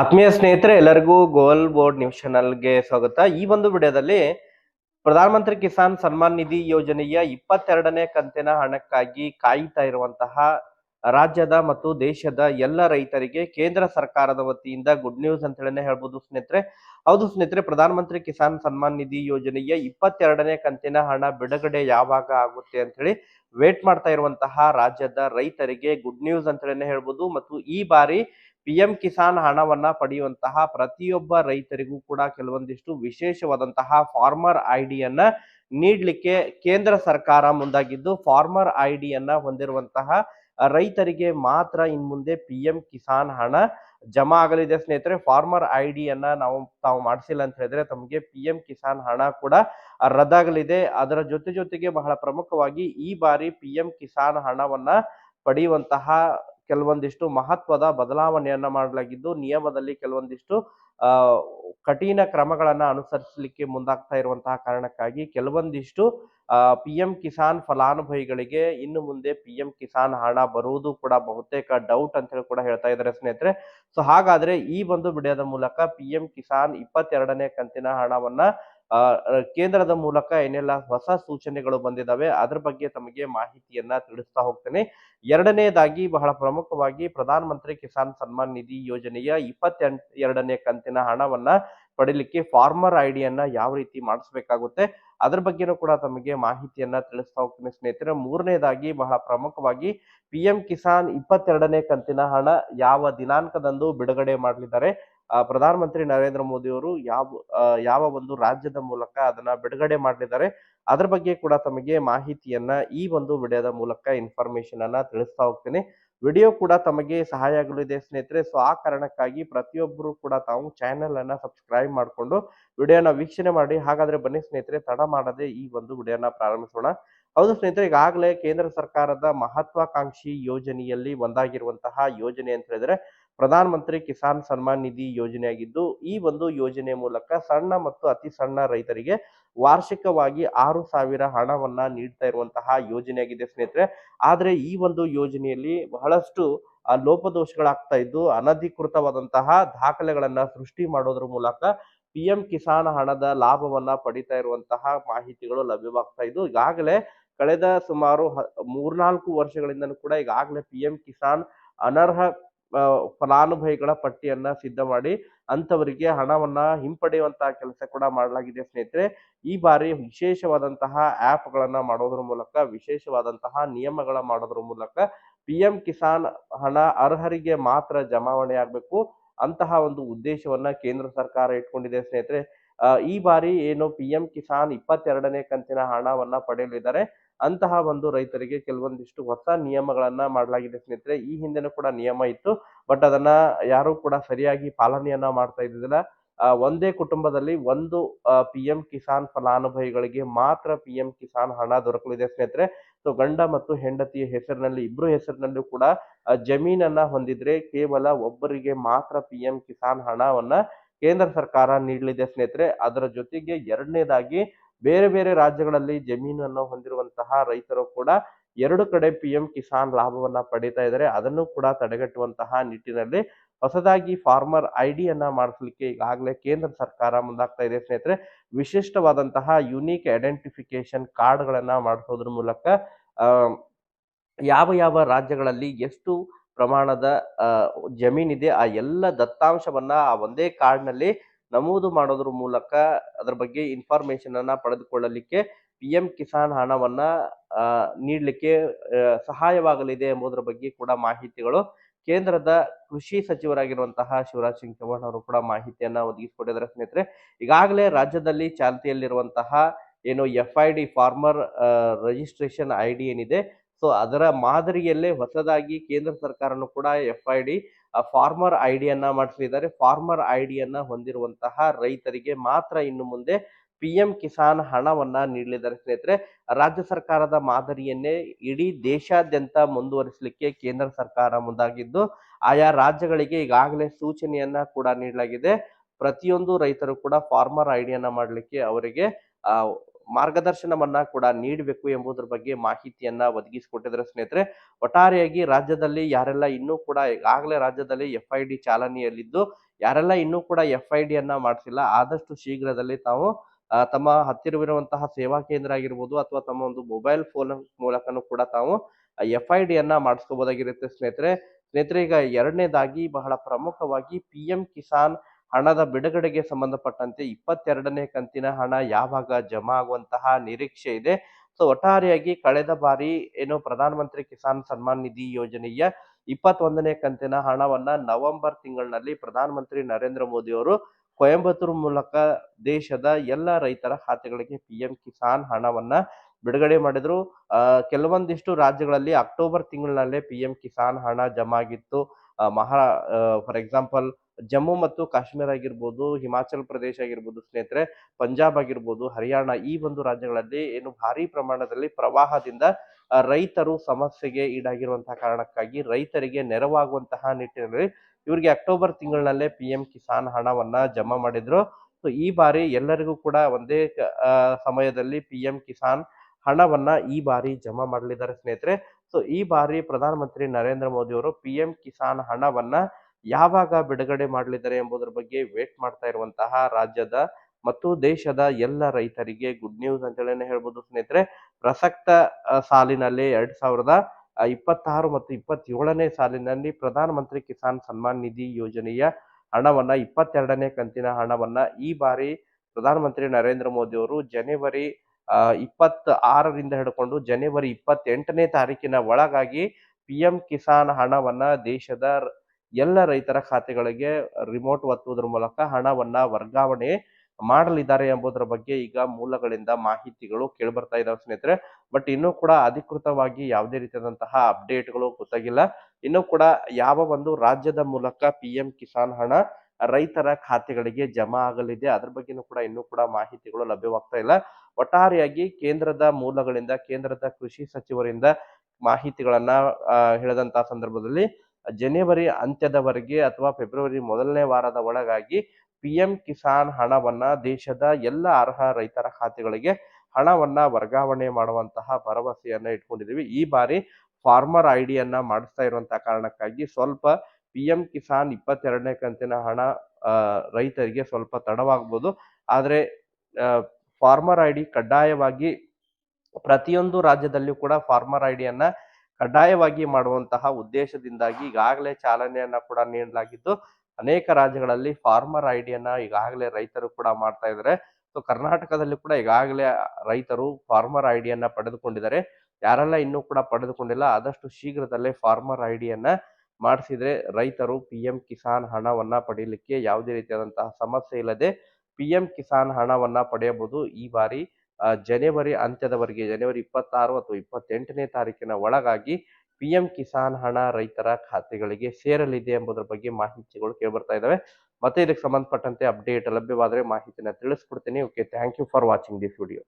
ಆತ್ಮೀಯ ಸ್ನೇಹಿತರೆ, ಎಲ್ಲರಿಗೂ ಗೋಲ್ ಬೋರ್ಡ್ ನ್ಯೂಸ್ ಚಾನಲ್ಗೆ ಸ್ವಾಗತ. ಈ ಒಂದು ವಿಡಿಯೋದಲ್ಲಿ ಪ್ರಧಾನಮಂತ್ರಿ ಕಿಸಾನ್ ಸನ್ಮಾನ್ ನಿಧಿ ಯೋಜನೆಯ ಇಪ್ಪತ್ತೆರಡನೇ ಕಂತಿನ ಹಣಕ್ಕಾಗಿ ಕಾಯ್ತಾ ಇರುವಂತಹ ರಾಜ್ಯದ ಮತ್ತು ದೇಶದ ಎಲ್ಲ ರೈತರಿಗೆ ಕೇಂದ್ರ ಸರ್ಕಾರದ ವತಿಯಿಂದ ಗುಡ್ ನ್ಯೂಸ್ ಅಂತ ಹೇಳಿ ಹೇಳ್ಬೋದು ಸ್ನೇಹಿತರೆ. ಹೌದು ಸ್ನೇಹಿತರೆ, ಪ್ರಧಾನಮಂತ್ರಿ ಕಿಸಾನ್ ಸನ್ಮಾನ್ ನಿಧಿ ಯೋಜನೆಯ ಇಪ್ಪತ್ತೆರಡನೇ ಕಂತಿನ ಹಣ ಬಿಡುಗಡೆ ಯಾವಾಗ ಆಗುತ್ತೆ ಅಂತ ಹೇಳಿ ವೇಟ್ ಮಾಡ್ತಾ ಇರುವಂತಹ ರಾಜ್ಯದ ರೈತರಿಗೆ ಗುಡ್ ನ್ಯೂಸ್ ಅಂತ ಹೇಳಿ ಹೇಳ್ಬೋದು. ಮತ್ತು ಈ ಬಾರಿ ಪಿ ಎಂ ಕಿಸಾನ್ ಹಣವನ್ನ ಪಡೆಯುವಂತಹ ಪ್ರತಿಯೊಬ್ಬ ರೈತರಿಗೂ ಕೂಡ ಕೆಲವೊಂದಿಷ್ಟು ವಿಶೇಷವಾದಂತಹ ಫಾರ್ಮರ್ ಐಡಿಯನ್ನ ನೀಡಲಿಕ್ಕೆ ಕೇಂದ್ರ ಸರ್ಕಾರ ಮುಂದಾಗಿದ್ದು ಫಾರ್ಮರ್ ಐಡಿಯನ್ನ ಹೊಂದಿರುವಂತಹ ರೈತರಿಗೆ ಮಾತ್ರ ಇನ್ ಮುಂದೆ ಪಿ ಎಂ ಕಿಸಾನ್ ಹಣ ಜಮಾ ಆಗಲಿದೆ. ಸ್ನೇಹಿತರೆ ಫಾರ್ಮರ್ ಐಡಿಯನ್ನ ನಾವು, ತಾವು ಮಾಡಿಸಿಲ್ಲ ಅಂತ ಹೇಳಿದ್ರೆ ತಮಗೆ ಪಿ ಎಂ ಕಿಸಾನ್ ಹಣ ಕೂಡ ರದ್ದಾಗಲಿದೆ. ಅದರ ಜೊತೆ ಜೊತೆಗೆ ಬಹಳ ಪ್ರಮುಖವಾಗಿ ಈ ಬಾರಿ ಪಿ ಎಂ ಕಿಸಾನ್ ಹಣವನ್ನ ಪಡೆಯುವಂತಹ ಕೆಲವೊಂದಿಷ್ಟು ಮಹತ್ವದ ಬದಲಾವಣೆಯನ್ನ ಮಾಡಲಾಗಿದ್ದು, ನಿಯಮದಲ್ಲಿ ಕೆಲವೊಂದಿಷ್ಟು, ಆ, ಕಠಿಣ ಕ್ರಮಗಳನ್ನ ಅನುಸರಿಸಲಿಕ್ಕೆ ಮುಂದಾಗ್ತಾ ಇರುವಂತಹ ಕಾರಣಕ್ಕಾಗಿ ಕೆಲವೊಂದಿಷ್ಟು ಪಿ ಎಂ ಕಿಸಾನ್ ಫಲಾನುಭವಿಗಳಿಗೆ ಇನ್ನು ಮುಂದೆ ಪಿ ಎಂ ಕಿಸಾನ್ ಹಣ ಬರುವುದು ಕೂಡ ಬಹುತೇಕ ಡೌಟ್ ಅಂತ ಹೇಳಿ ಕೂಡ ಹೇಳ್ತಾ ಇದ್ದಾರೆ ಸ್ನೇಹಿತರೆ. ಸೊ ಹಾಗಾದ್ರೆ ಈ ಒಂದು ವಿಡಿಯೋದ ಮೂಲಕ ಪಿ ಎಂ ಕಿಸಾನ್ ಇಪ್ಪತ್ತೆರಡನೇ ಕಂತಿನ ಹಣವನ್ನ ಕೇಂದ್ರದ ಮೂಲಕ ಏನೆಲ್ಲ ಹೊಸ ಸೂಚನೆಗಳು ಬಂದಿದ್ದಾವೆ ಅದ್ರ ಬಗ್ಗೆ ತಮಗೆ ಮಾಹಿತಿಯನ್ನ ತಿಳಿಸ್ತಾ ಹೋಗ್ತೇನೆ. ಎರಡನೇದಾಗಿ ಬಹಳ ಪ್ರಮುಖವಾಗಿ ಪ್ರಧಾನ ಮಂತ್ರಿ ಕಿಸಾನ್ ಸನ್ಮಾನ್ ನಿಧಿ ಯೋಜನೆಯ ಇಪ್ಪತ್ತೆಂಟ್ ಎರಡನೇ ಕಂತಿನ ಹಣವನ್ನ ಪಡಿಲಿಕ್ಕೆ ಫಾರ್ಮರ್ ಐಡಿಯನ್ನ ಯಾವ ರೀತಿ ಮಾಡಿಸ್ಬೇಕಾಗುತ್ತೆ, ಅದ್ರ ಬಗ್ಗೆನೂ ಕೂಡ ತಮಗೆ ಮಾಹಿತಿಯನ್ನ ತಿಳಿಸ್ತಾ ಹೋಗ್ತೀನಿ ಸ್ನೇಹಿತರೆ. ಮೂರನೇದಾಗಿ ಬಹಳ ಪ್ರಮುಖವಾಗಿ ಪಿ ಎಂ ಕಿಸಾನ್ ಇಪ್ಪತ್ತೆರಡನೇ ಕಂತಿನ ಹಣ ಯಾವ ದಿನಾಂಕದಂದು ಬಿಡುಗಡೆ ಮಾಡಲಿದ್ದಾರೆ ಪ್ರಧಾನಮಂತ್ರಿ ನರೇಂದ್ರ ಮೋದಿ ಅವರು ಯಾವ ಯಾವ ಒಂದು ರಾಜ್ಯದ ಮೂಲಕ ಅದನ್ನ ಬಿಡುಗಡೆ ಮಾಡಲಿದ್ದಾರೆ ಅದ್ರ ಬಗ್ಗೆ ಕೂಡ ತಮಗೆ ಮಾಹಿತಿಯನ್ನ ಈ ಒಂದು ವಿಡಿಯೋದ ಮೂಲಕ ಇನ್ಫಾರ್ಮೇಶನ್ ಅನ್ನ ತಿಳಿಸ್ತಾ ಹೋಗ್ತೀನಿ. ವಿಡಿಯೋ ಕೂಡ ತಮಗೆ ಸಹಾಯ ಆಗಲಿದೆ ಸ್ನೇಹಿತರೆ, ಸೊ ಆ ಕಾರಣಕ್ಕಾಗಿ ಪ್ರತಿಯೊಬ್ಬರು ಕೂಡ ತಾವು ಚಾನೆಲ್ ಅನ್ನ ಸಬ್ಸ್ಕ್ರೈಬ್ ಮಾಡಿಕೊಂಡು ವಿಡಿಯೋನ ವೀಕ್ಷಣೆ ಮಾಡಿ, ಹಾಗಾದ್ರೆ ಬನ್ನಿ ಸ್ನೇಹಿತರೆ, ತಡ ಮಾಡದೆ ಈ ಒಂದು ವಿಡಿಯೋನ ಪ್ರಾರಂಭಿಸೋಣ. ಹೌದು ಸ್ನೇಹಿತರೆ, ಈಗಾಗಲೇ ಕೇಂದ್ರ ಸರ್ಕಾರದ ಮಹತ್ವಾಕಾಂಕ್ಷಿ ಯೋಜನೆಯಲ್ಲಿ ಒಂದಾಗಿರುವಂತಹ ಯೋಜನೆ ಅಂತ ಹೇಳಿದ್ರೆ ಪ್ರಧಾನ ಮಂತ್ರಿ ಕಿಸಾನ್ ಸನ್ಮಾನ್ ನಿಧಿ ಯೋಜನೆಯಾಗಿದ್ದು, ಈ ಒಂದು ಯೋಜನೆ ಮೂಲಕ ಸಣ್ಣ ಮತ್ತು ಅತಿ ಸಣ್ಣ ರೈತರಿಗೆ ವಾರ್ಷಿಕವಾಗಿ ಆರು ಸಾವಿರ ಹಣವನ್ನ ನೀಡ್ತಾ ಇರುವಂತಹ ಯೋಜನೆಯಾಗಿದೆ ಸ್ನೇಹಿತರೆ. ಆದ್ರೆ ಈ ಒಂದು ಯೋಜನೆಯಲ್ಲಿ ಬಹಳಷ್ಟು ಲೋಪದೋಷಗಳಾಗ್ತಾ ಇದ್ದು, ಅನಧಿಕೃತವಾದಂತಹ ದಾಖಲೆಗಳನ್ನ ಸೃಷ್ಟಿ ಮಾಡೋದ್ರ ಮೂಲಕ ಪಿ ಎಂ ಕಿಸಾನ್ ಹಣದ ಲಾಭವನ್ನ ಪಡಿತಾ ಇರುವಂತಹ ಮಾಹಿತಿಗಳು ಲಭ್ಯವಾಗ್ತಾ ಇದ್ದು, ಈಗಾಗಲೇ ಕಳೆದ ಸುಮಾರು ಮೂರ್ನಾಲ್ಕು ವರ್ಷಗಳಿಂದನೂ ಕೂಡ ಈಗಾಗಲೇ ಪಿ ಎಂ ಕಿಸಾನ್ ಅನರ್ಹ ಫಲಾನುಭವಿಗಳ ಪಟ್ಟಿಯನ್ನ ಸಿದ್ಧ ಮಾಡಿ ಅಂತವರಿಗೆ ಹಣವನ್ನ ಹಿಂಪಡೆಯುವಂತಹ ಕೆಲಸ ಕೂಡ ಮಾಡಲಾಗಿದೆ ಸ್ನೇಹಿತರೆ. ಈ ಬಾರಿ ವಿಶೇಷವಾದಂತಹ ಆಪ್ ಗಳನ್ನ ಮಾಡೋದ್ರ ಮೂಲಕ, ವಿಶೇಷವಾದಂತಹ ನಿಯಮಗಳ ಮಾಡೋದ್ರ ಮೂಲಕ ಪಿ ಎಂ ಕಿಸಾನ್ ಹಣ ಅರ್ಹರಿಗೆ ಮಾತ್ರ ಜಮಾವಣೆ ಆಗಬೇಕು ಅಂತಹ ಒಂದು ಉದ್ದೇಶವನ್ನ ಕೇಂದ್ರ ಸರ್ಕಾರ ಇಟ್ಕೊಂಡಿದೆ ಸ್ನೇಹಿತರೆ. ಈ ಬಾರಿ ಏನು ಪಿ ಎಂ ಕಿಸಾನ್ ಇಪ್ಪತ್ತೆರಡನೇ ಕಂತಿನ ಹಣವನ್ನ ಪಡೆಯಲಿದ್ದಾರೆ. ಅಂತಹ ಒಂದು ರೈತರಿಗೆ ಕೆಲವೊಂದಿಷ್ಟು ಹೊಸ ನಿಯಮಗಳನ್ನ ಮಾಡಲಾಗಿದೆ ಸ್ನೇಹಿತರೆ. ಈ ಹಿಂದೆನೂ ಕೂಡ ನಿಯಮ ಇತ್ತು. ಬಟ್ ಅದನ್ನ ಯಾರು ಕೂಡ ಸರಿಯಾಗಿ ಪಾಲನೆಯನ್ನ ಮಾಡ್ತಾ ಇದ್ದಿಲ್ಲ ಒಂದೇ ಕುಟುಂಬದಲ್ಲಿ ಒಂದು ಪಿ ಎಂ ಕಿಸಾನ್ ಫಲಾನುಭವಿಗಳಿಗೆ ಮಾತ್ರ ಪಿ ಎಂ ಕಿಸಾನ್ ಹಣ ದೊರಕಲಿದೆ ಸ್ನೇಹಿತರೆ. ಸೊ ಗಂಡ ಮತ್ತು ಹೆಂಡತಿಯ ಹೆಸರಿನಲ್ಲಿ, ಇಬ್ರು ಹೆಸರಿನಲ್ಲೂ ಕೂಡ ಜಮೀನನ್ನ ಹೊಂದಿದ್ರೆ ಕೇವಲ ಒಬ್ಬರಿಗೆ ಮಾತ್ರ ಪಿ ಎಂ ಕಿಸಾನ್ ಹಣವನ್ನ ಕೇಂದ್ರ ಸರ್ಕಾರ ನೀಡಲಿದೆ ಸ್ನೇಹಿತರೆ. ಅದರ ಜೊತೆಗೆ ಎರಡನೇದಾಗಿ ಬೇರೆ ಬೇರೆ ರಾಜ್ಯಗಳಲ್ಲಿ ಜಮೀನನ್ನು ಹೊಂದಿರುವಂತಹ ರೈತರು ಕೂಡ ಎರಡು ಕಡೆ ಪಿ ಎಂ ಕಿಸಾನ್ ಲಾಭವನ್ನ ಪಡೀತಾ ಇದ್ದಾರೆ. ಅದನ್ನು ಕೂಡ ತಡೆಗಟ್ಟುವಂತಹ ನಿಟ್ಟಿನಲ್ಲಿ ಹೊಸದಾಗಿ ಫಾರ್ಮರ್ ಐಡಿಯನ್ನ ಮಾಡಿಸ್ಲಿಕ್ಕೆ ಈಗಾಗಲೇ ಕೇಂದ್ರ ಸರ್ಕಾರ ಮುಂದಾಗ್ತಾ ಇದೆ ಸ್ನೇಹಿತರೆ. ವಿಶಿಷ್ಟವಾದಂತಹ ಯುನೀಕ್ ಐಡೆಂಟಿಫಿಕೇಶನ್ ಕಾರ್ಡ್ಗಳನ್ನ ಮಾಡಿಸೋದ್ರ ಮೂಲಕ ಯಾವ ಯಾವ ರಾಜ್ಯಗಳಲ್ಲಿ ಎಷ್ಟು ಪ್ರಮಾಣದ ಜಮೀನಿದೆ ಆ ಎಲ್ಲ ದತ್ತಾಂಶವನ್ನ ಆ ಒಂದೇ ಕಾರ್ಡ್ನಲ್ಲಿ ನಮೂದು ಮಾಡೋದ್ರ ಮೂಲಕ ಅದರ ಬಗ್ಗೆ ಇನ್ಫಾರ್ಮೇಶನ್ ಅನ್ನ ಪಡೆದುಕೊಳ್ಳಲಿಕ್ಕೆ ಪಿ ಎಂ ಕಿಸಾನ್ ಹಣವನ್ನ ನೀಡಲಿಕ್ಕೆ ಸಹಾಯವಾಗಲಿದೆ ಎಂಬುದರ ಬಗ್ಗೆ ಕೂಡ ಮಾಹಿತಿಗಳು. ಕೇಂದ್ರದ ಕೃಷಿ ಸಚಿವರಾಗಿರುವಂತಹ ಶಿವರಾಜ್ ಸಿಂಗ್ ಚೌಹಾಣ್ ಅವರು ಕೂಡ ಮಾಹಿತಿಯನ್ನ ಒದಗಿಸಿಕೊಟ್ಟಿದ್ದಾರೆ ಸ್ನೇಹಿತರೆ. ಈಗಾಗಲೇ ರಾಜ್ಯದಲ್ಲಿ ಚಾಲ್ತಿಯಲ್ಲಿರುವಂತಹ ಏನು F I D farmer registration I D ಏನಿದೆ ಸೊ, ಅದರ ಮಾದರಿಯಲ್ಲೇ ಹೊಸದಾಗಿ ಕೇಂದ್ರ ಸರ್ಕಾರನು ಕೂಡ F I D farmer I ಡಿಯನ್ನ ಮಾಡಿಸಿದ್ದಾರೆ. ಫಾರ್ಮರ್ ಐ ಡಿಯನ್ನ ಹೊಂದಿರುವಂತಹ ರೈತರಿಗೆ ಮಾತ್ರ ಇನ್ನು ಮುಂದೆ ಪಿ ಎಂ ಕಿಸಾನ್ ಹಣವನ್ನ ನೀಡಲಿದ್ದಾರೆ. ಸ್ನೇಹಿತರೆ, ರಾಜ್ಯ ಸರ್ಕಾರದ ಮಾದರಿಯನ್ನೇ ಇಡೀ ದೇಶಾದ್ಯಂತ ಮುಂದುವರಿಸಲಿಕ್ಕೆ ಕೇಂದ್ರ ಸರ್ಕಾರ ಮುಂದಾಗಿದ್ದು, ಆಯಾ ರಾಜ್ಯಗಳಿಗೆ ಈಗಾಗಲೇ ಸೂಚನೆಯನ್ನ ಕೂಡ ನೀಡಲಾಗಿದೆ. ಪ್ರತಿಯೊಂದು ರೈತರು ಕೂಡ ಫಾರ್ಮರ್ ಐಡಿಯನ್ನ ಮಾಡಲಿಕ್ಕೆ ಅವರಿಗೆ ಮಾರ್ಗದರ್ಶನವನ್ನ ಕೂಡ ನೀಡಬೇಕು ಎಂಬುದರ ಬಗ್ಗೆ ಮಾಹಿತಿಯನ್ನ ಒದಗಿಸಿಕೊಟ್ಟಿದ್ರೆ ಸ್ನೇಹಿತರೆ, ಒಟ್ಟಾರೆಯಾಗಿ ರಾಜ್ಯದಲ್ಲಿ ಯಾರೆಲ್ಲ ಇನ್ನೂ ಕೂಡ ಈಗಾಗಲೇ ರಾಜ್ಯದಲ್ಲಿ ಎಫ್ ಐ ಡಿ ಚಾಲನೆಯಲ್ಲಿದ್ದು, ಯಾರೆಲ್ಲ ಇನ್ನೂ ಕೂಡ ಎಫ್ ಐ ಡಿಯನ್ನ ಮಾಡಿಸಿಲ್ಲ, ಆದಷ್ಟು ಶೀಘ್ರದಲ್ಲಿ ತಾವು ತಮ್ಮ ಹತ್ತಿರವಿರುವಂತಹ ಸೇವಾ ಕೇಂದ್ರ ಆಗಿರ್ಬೋದು ಅಥವಾ ತಮ್ಮ ಒಂದು ಮೊಬೈಲ್ ಫೋನ್ ಮೂಲಕನೂ ಕೂಡ ತಾವು ಎಫ್ ಐ ಡಿಯನ್ನ ಮಾಡಿಸ್ಕೋಬಹುದಾಗಿರುತ್ತೆ ಸ್ನೇಹಿತರೆ. ಸ್ನೇಹಿತರೆ, ಈಗ ಎರಡನೇದಾಗಿ ಬಹಳ ಪ್ರಮುಖವಾಗಿ ಪಿ ಎಂ ಕಿಸಾನ್ ಹಣದ ಬಿಡುಗಡೆಗೆ ಸಂಬಂಧಪಟ್ಟಂತೆ ಇಪ್ಪತ್ತೆರಡನೇ ಕಂತಿನ ಹಣ ಯಾವಾಗ ಜಮಾ ಆಗುವಂತಹ ನಿರೀಕ್ಷೆ ಇದೆ. ಸೊ ಒಟ್ಟಾರೆಯಾಗಿ ಕಳೆದ ಬಾರಿ ಏನು ಪ್ರಧಾನಮಂತ್ರಿ ಕಿಸಾನ್ ಸನ್ಮಾನ್ ನಿಧಿ ಯೋಜನೆಯ ಇಪ್ಪತ್ತೊಂದನೇ ಕಂತಿನ ಹಣವನ್ನ ನವೆಂಬರ್ ತಿಂಗಳಿನಲ್ಲಿ ಪ್ರಧಾನಮಂತ್ರಿ ನರೇಂದ್ರ ಮೋದಿ ಅವರು ಕೊಯಂಬತ್ತೂರು ಮೂಲಕ ದೇಶದ ಎಲ್ಲ ರೈತರ ಖಾತೆಗಳಿಗೆ ಪಿ ಎಂ ಕಿಸಾನ್ ಹಣವನ್ನ ಬಿಡುಗಡೆ ಮಾಡಿದ್ರು. ಕೆಲವೊಂದಿಷ್ಟು ರಾಜ್ಯಗಳಲ್ಲಿ ಅಕ್ಟೋಬರ್ ತಿಂಗಳಿನಲ್ಲೇ ಪಿ ಎಂ ಕಿಸಾನ್ ಹಣ ಜಮಾ ಆಗಿತ್ತು ಮಹಾ ಫಾರ್ ಎಕ್ಸಾಂಪಲ್ ಜಮ್ಮು ಮತ್ತು ಕಾಶ್ಮೀರ ಆಗಿರ್ಬೋದು, ಹಿಮಾಚಲ್ ಪ್ರದೇಶ ಆಗಿರ್ಬೋದು, ಸ್ನೇಹಿತರೆ, ಪಂಜಾಬ್ ಆಗಿರ್ಬೋದು, ಹರಿಯಾಣ, ಈ ಒಂದು ರಾಜ್ಯಗಳಲ್ಲಿ ಏನು ಭಾರಿ ಪ್ರಮಾಣದಲ್ಲಿ ಪ್ರವಾಹದಿಂದ ರೈತರು ಸಮಸ್ಯೆಗೆ ಈಡಾಗಿರುವಂತಹ ಕಾರಣಕ್ಕಾಗಿ ರೈತರಿಗೆ ನೆರವಾಗುವಂತಹ ನಿಟ್ಟಿನಲ್ಲಿ ಇವರಿಗೆ ಅಕ್ಟೋಬರ್ ತಿಂಗಳಿನಲ್ಲೇ ಪಿ ಎಂ ಕಿಸಾನ್ ಹಣವನ್ನ ಜಮಾ ಮಾಡಿದ್ರು. ಸೊ ಈ ಬಾರಿ ಎಲ್ಲರಿಗೂ ಕೂಡ ಒಂದೇ ಸಮಯದಲ್ಲಿ ಪಿ ಕಿಸಾನ್ ಹಣವನ್ನ ಈ ಬಾರಿ ಜಮಾ ಮಾಡಲಿದ್ದಾರೆ, ಸ್ನೇಹಿತರೆ. ಸೊ ಈ ಬಾರಿ ಪ್ರಧಾನಮಂತ್ರಿ ನರೇಂದ್ರ ಮೋದಿ ಅವರು ಪಿ ಕಿಸಾನ್ ಹಣವನ್ನ ಯಾವಾಗ ಬಿಡುಗಡೆ ಮಾಡಲಿದ್ದಾರೆ ಎಂಬುದರ ಬಗ್ಗೆ ವೇಟ್ ಮಾಡ್ತಾ ಇರುವಂತಹ ರಾಜ್ಯದ ಮತ್ತು ದೇಶದ ಎಲ್ಲ ರೈತರಿಗೆ ಗುಡ್ ನ್ಯೂಸ್ ಅಂತೇಳಿನೇ ಹೇಳ್ಬೋದು ಸ್ನೇಹಿತರೆ. ಪ್ರಸಕ್ತ ಸಾಲಿನಲ್ಲಿ ಎರಡ್ ಸಾವಿರದ ಇಪ್ಪತ್ತಾರು ಮತ್ತು ಇಪ್ಪತ್ತೇಳನೇ ಸಾಲಿನಲ್ಲಿ ಪ್ರಧಾನಮಂತ್ರಿ ಕಿಸಾನ್ ಸನ್ಮಾನ್ ನಿಧಿ ಯೋಜನೆಯ ಹಣವನ್ನ, ಇಪ್ಪತ್ತೆರಡನೇ ಕಂತಿನ ಹಣವನ್ನ ಈ ಬಾರಿ ಪ್ರಧಾನಮಂತ್ರಿ ನರೇಂದ್ರ ಮೋದಿ ಅವರು ಜನವರಿ ಇಪ್ಪತ್ತ ಆರರಿಂದ ಹಿಡ್ಕೊಂಡು ಜನವರಿ ಇಪ್ಪತ್ತೆಂಟನೇ ತಾರೀಕಿನ ಒಳಗಾಗಿ ಪಿ ಎಂ ಕಿಸಾನ್ ಹಣವನ್ನ ದೇಶದ ಎಲ್ಲ ರೈತರ ಖಾತೆಗಳಿಗೆ ರಿಮೋಟ್ ಒತ್ತುವುದರ ಮೂಲಕ ಹಣವನ್ನ ವರ್ಗಾವಣೆ ಮಾಡಲಿದ್ದಾರೆ ಎಂಬುದರ ಬಗ್ಗೆ ಈಗ ಮೂಲಗಳಿಂದ ಮಾಹಿತಿಗಳು ಕೇಳಿಬರ್ತಾ ಇದಾವೆ ಸ್ನೇಹಿತರೆ. ಬಟ್ ಇನ್ನೂ ಕೂಡ ಅಧಿಕೃತವಾಗಿ ಯಾವುದೇ ರೀತಿಯಾದಂತಹ ಅಪ್ಡೇಟ್ಗಳು ಗೊತ್ತಾಗಿಲ್ಲ. ಇನ್ನೂ ಕೂಡ ಯಾವ ಒಂದು ರಾಜ್ಯದ ಮೂಲಕ ಪಿ ಎಂ ಕಿಸಾನ್ ಹಣ ರೈತರ ಖಾತೆಗಳಿಗೆ ಜಮಾ ಆಗಲಿದೆ, ಅದ್ರ ಬಗ್ಗೆನೂ ಕೂಡ ಇನ್ನೂ ಕೂಡ ಮಾಹಿತಿಗಳು ಲಭ್ಯವಾಗ್ತಾ ಇಲ್ಲ. ಒಟ್ಟಾರೆಯಾಗಿ ಕೇಂದ್ರದ ಮೂಲಗಳಿಂದ, ಕೇಂದ್ರದ ಕೃಷಿ ಸಚಿವರಿಂದ ಮಾಹಿತಿಗಳನ್ನ ಹೇಳದಂತ ಸಂದರ್ಭದಲ್ಲಿ ಜನವರಿ ಅಂತ್ಯದವರೆಗೆ ಅಥವಾ ಫೆಬ್ರವರಿ ಮೊದಲನೇ ವಾರದ ಒಳಗಾಗಿ ಪಿ ಎಂ ಕಿಸಾನ್ ಹಣವನ್ನ ದೇಶದ ಎಲ್ಲ ಅರ್ಹ ರೈತರ ಖಾತೆಗಳಿಗೆ ಹಣವನ್ನ ವರ್ಗಾವಣೆ ಮಾಡುವಂತಹ ಭರವಸೆಯನ್ನ ಇಟ್ಕೊಂಡಿದ್ದೀವಿ ಈ ಬಾರಿ ಫಾರ್ಮರ್ ಐಡಿಯನ್ನ ಮಾಡಿಸ್ತಾ ಇರುವಂತಹ ಕಾರಣಕ್ಕಾಗಿ ಸ್ವಲ್ಪ ಪಿ ಎಂ ಕಿಸಾನ್ ಇಪ್ಪತ್ತೆರಡನೇ ಕಂತಿನ ಹಣ ರೈತರಿಗೆ ಸ್ವಲ್ಪ ತಡವಾಗ್ಬೋದು. ಆದ್ರೆ ಫಾರ್ಮರ್ ಐಡಿ ಕಡ್ಡಾಯವಾಗಿ ಪ್ರತಿಯೊಂದು ರಾಜ್ಯದಲ್ಲಿಯೂ ಕೂಡ ಫಾರ್ಮರ್ ಐಡಿಯನ್ನ ಕಡ್ಡಾಯವಾಗಿ ಮಾಡುವಂತಹ ಉದ್ದೇಶದಿಂದಾಗಿ ಈಗಾಗಲೇ ಚಾಲನೆಯನ್ನ ಕೂಡ ನೀಡಲಾಗಿದ್ದು, ಅನೇಕ ರಾಜ್ಯಗಳಲ್ಲಿ ಫಾರ್ಮರ್ ಐಡಿಯನ್ನ ಈಗಾಗಲೇ ರೈತರು ಕೂಡ ಮಾಡ್ತಾ ಇದ್ದಾರೆ. ಸೊ, ಕರ್ನಾಟಕದಲ್ಲಿ ಕೂಡ ಈಗಾಗಲೇ ರೈತರು ಫಾರ್ಮರ್ ಐಡಿಯನ್ನ ಪಡೆದುಕೊಂಡಿದ್ದಾರೆ. ಯಾರೆಲ್ಲ ಇನ್ನೂ ಕೂಡ ಪಡೆದುಕೊಂಡಿಲ್ಲ, ಆದಷ್ಟು ಶೀಘ್ರದಲ್ಲೇ ಫಾರ್ಮರ್ ಐಡಿಯನ್ನ ಮಾಡಿಸಿದ್ರೆ ರೈತರು ಪಿ ಕಿಸಾನ್ ಹಣವನ್ನ ಪಡೀಲಿಕ್ಕೆ ಯಾವುದೇ ರೀತಿಯಾದಂತಹ ಸಮಸ್ಯೆ ಇಲ್ಲದೆ ಪಿ ಎಂ ಕಿಸಾನ್ ಹಣವನ್ನ ಪಡೆಯಬಹುದು. ಈ ಬಾರಿ ಜನವರಿ ಅಂತ್ಯದವರೆಗೆ, ಜನವರಿ ಇಪ್ಪತ್ತಾರು ಅಥವಾ ಇಪ್ಪತ್ತೆಂಟನೇ ತಾರೀಕಿನ ಒಳಗಾಗಿ ಪಿಎಂ ಕಿಸಾನ್ ಹಣ ರೈತರ ಖಾತೆಗಳಿಗೆ ಸೇರಲಿದೆ ಎಂಬುದರ ಬಗ್ಗೆ ಮಾಹಿತಿಗಳು ಕೇಳಿಬರ್ತಾ ಇದಾವೆ. ಮತ್ತೆ ಇದಕ್ಕೆ ಸಂಬಂಧಪಟ್ಟಂತೆ ಅಪ್ಡೇಟ್ ಲಭ್ಯವಾದರೆ ಮಾಹಿತಿನ ತಿಳಿಸ್ಕೊಡ್ತೀನಿ. Okay thank you for watching this video